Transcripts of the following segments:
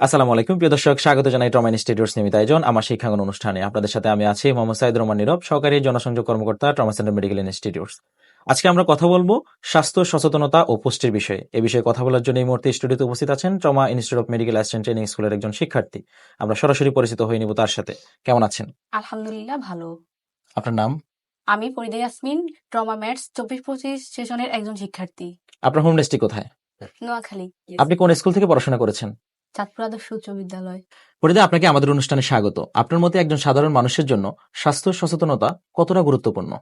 আসসালামু আলাইকুম। প্রিয় দর্শক স্বাগত জানাই ট্রমা ইনস্টিটিউটস নিয়মিত আয়োজন। আমার শিক্ষাঙ্গন অনুষ্ঠানে আপনাদের সাথে আমি আছি মোহাম্মদ সাইদ রহমান নীরব সহকারী জনসংযোগ কর্মকর্তা ট্রমা সেন্টার মেডিকেল ইনস্টিটিউটস আজকে আমরা কথা বলব স্বাস্থ্য সচেতনতা ও পুষ্টির বিষয়ে। এই বিষয়ে কথা বলার জন্য এই মুহূর্তে স্টুডিওতে উপস্থিত আছেন trauma institute of medical assistant training স্কুলের একজন শিক্ষার্থী। আমরা সরাসরি পরিচিত হয়ে নিব তার সাথে। কেমন আছেন? আলহামদুলিল্লাহ ভালো। আপনার নাম? আমি ফরিদা ইয়াসমিন ট্রমা ম্যাটস চব্বিশ পঁচিশ সেশনের একজন শিক্ষার্থী। আপনার হোম ডিস্ট্রিক্ট কোথায়? নোয়াখালী। আপনি কোন স্কুল থেকে পড়াশোনা করেছেন? চাঁদপুর আদর্শ উচ্চ বিদ্যালয়। ফরিদা আপনাকে আমাদের অনুষ্ঠানে স্বাগত। আপনার মতে একজন সাধারণ মানুষের জন্য স্বাস্থ্য সচেতনতা কতটা গুরুত্বপূর্ণ?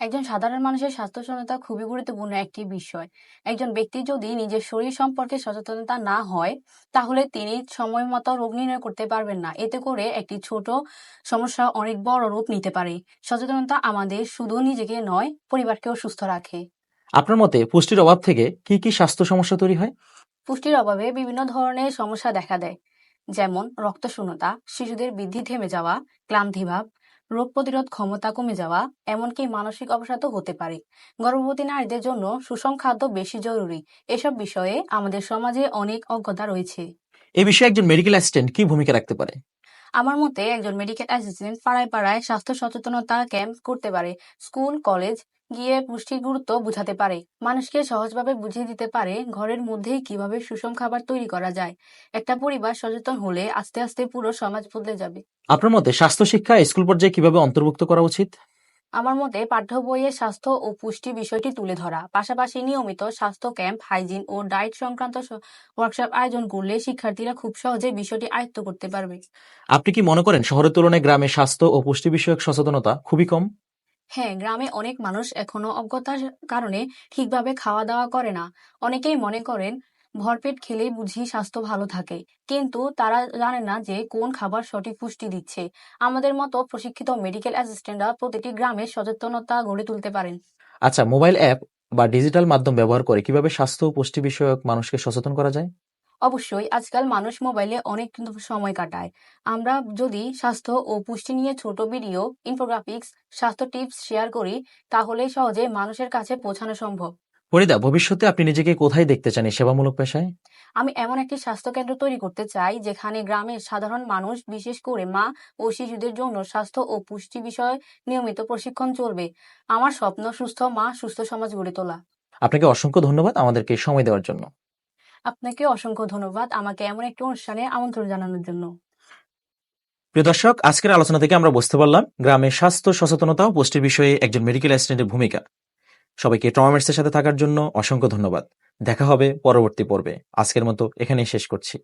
একজন সাধারণ মানুষের স্বাস্থ্য সচেতনতা খুবই গুরুত্বপূর্ণ একটি বিষয়। একজন ব্যক্তি যদি নিজের শরীর সম্পর্কে সচেতনতা না হয় তাহলে তিনি সময় মতো রোগ নির্ণয় করতে পারবেন না। এতে করে একটি ছোট সমস্যা অনেক বড় রূপ নিতে পারে। সচেতনতা আমাদের শুধু নিজেকে নয় পরিবারকেও সুস্থ রাখে। আপনার মতে পুষ্টির অভাব থেকে কি কি স্বাস্থ্য সমস্যা তৈরি হয়? পুষ্টির অভাবে বিভিন্ন ধরনের সমস্যা দেখা দেয় যেমন রক্তশূন্যতা শিশুদের বৃদ্ধি থেমে যাওয়া ক্লান্তিভাব রোগ প্রতিরোধ ক্ষমতা কমে যাওয়া এমনকি মানসিক অবসাদও হতে পারে। গর্ভবতী নারীদের জন্য সুষম খাদ্য বেশি জরুরি। এসব বিষয়ে আমাদের সমাজে অনেক অজ্ঞতা রয়েছে। এ বিষয়ে একজন মেডিকেল অ্যাসিস্ট্যান্ট কি ভূমিকা রাখতে পারে? আমার মতে একজন মেডিকেল অ্যাসিস্ট্যান্ট পাড়ায় পাড়ায় স্বাস্থ্য সচেতনতা ক্যাম্প করতে পারে। স্কুল কলেজ গিয়ে পুষ্টির গুরুত্ব বুঝাতে পারে। মানুষকে সহজভাবে বুঝিয়ে দিতে পারে ঘরের মধ্যেই কীভাবে সুষম খাবার তৈরি করা যায়। একটা পরিবার সচেতন হলে আস্তে আস্তে পুরো সমাজ বদলে যাবে। আপনার মতে স্বাস্থ্য শিক্ষা স্কুল পর্যায়ে কীভাবে অন্তর্ভুক্ত করা উচিত? আমার মতে পাঠ্য বইয়ে স্বাস্থ্য ও পুষ্টি বিষয়টি তুলে ধরা পাশাপাশি নিয়মিত স্বাস্থ্য ক্যাম্প হাইজিন ও ডায়েট সংক্রান্ত ওয়ার্কশপ আয়োজন করলে শিক্ষার্থীরা খুব সহজে বিষয়টি আয়ত্ত করতে পারবে। আপনি কি মনে করেন শহরের তুলনায় গ্রামে স্বাস্থ্য ও পুষ্টি বিষয়ক সচেতনতা খুবই কম? হ্যাঁ গ্রামে অনেক মানুষ এখনও অজ্ঞতার কারণে ঠিকভাবে খাওয়া দাওয়া করে না। অনেকেই মনে করেন, ভরপেট খেলেই বুঝি স্বাস্থ্য ভালো থাকে। কিন্তু তারা জানে না যে কোন খাবার সঠিক পুষ্টি দিচ্ছে। আমাদের মতো প্রশিক্ষিত মেডিকেল অ্যাসিস্ট্যান্টরা প্রতিটি গ্রামে সচেতনতা গড়ে তুলতে পারেন। আচ্ছা মোবাইল অ্যাপ বা ডিজিটাল মাধ্যম ব্যবহার করে কীভাবে স্বাস্থ্য ও পুষ্টি বিষয়ক মানুষকে সচেতন করা যায়? অবশ্যই আজকাল মানুষ মোবাইলে অনেক কিন্তু সময় কাটায়। আমরা যদি স্বাস্থ্য ও পুষ্টি নিয়ে ছোট ভিডিও ইনফোগ্রাফিক্স স্বাস্থ্য টিপস শেয়ার করি তাহলে সহজে মানুষের কাছে পৌঁছানো সম্ভব। ফরিদা ভবিষ্যতে আপনি নিজেকে কোথায় দেখতে চান এই সেবামূলক পেশায়? আমি এমন একটি স্বাস্থ্য কেন্দ্র তৈরি করতে চাই যেখানে গ্রামের সাধারণ মানুষ বিশেষ করে মা ও শিশুদের জন্য স্বাস্থ্য ও পুষ্টি বিষয়ে নিয়মিত প্রশিক্ষণ চলবে। আমার স্বপ্ন সুস্থ মা সুস্থ সমাজ গড়ে তোলা। আপনাকে অসংখ্য ধন্যবাদ আমাদেরকে সময় দেওয়ার জন্য। আপনাকে অসংখ্য ধন্যবাদ আমাকে এমন একটি অনুষ্ঠানে আমন্ত্রণ জানানোর জন্য। প্রিয় দর্শক, আজকের আলোচনা থেকে আমরা বুঝতে পারলাম গ্রামে স্বাস্থ্য সচেতনতা ও পুষ্টির বিষয়ে একজন মেডিকেল অ্যাসিস্ট্যান্টের ভূমিকা। সবাইকে ট্রমামেটসের সাথে থাকার জন্য অসংখ্য ধন্যবাদ। দেখা হবে পরবর্তী পর্বে। আজকের মতো এখানেই শেষ করছি।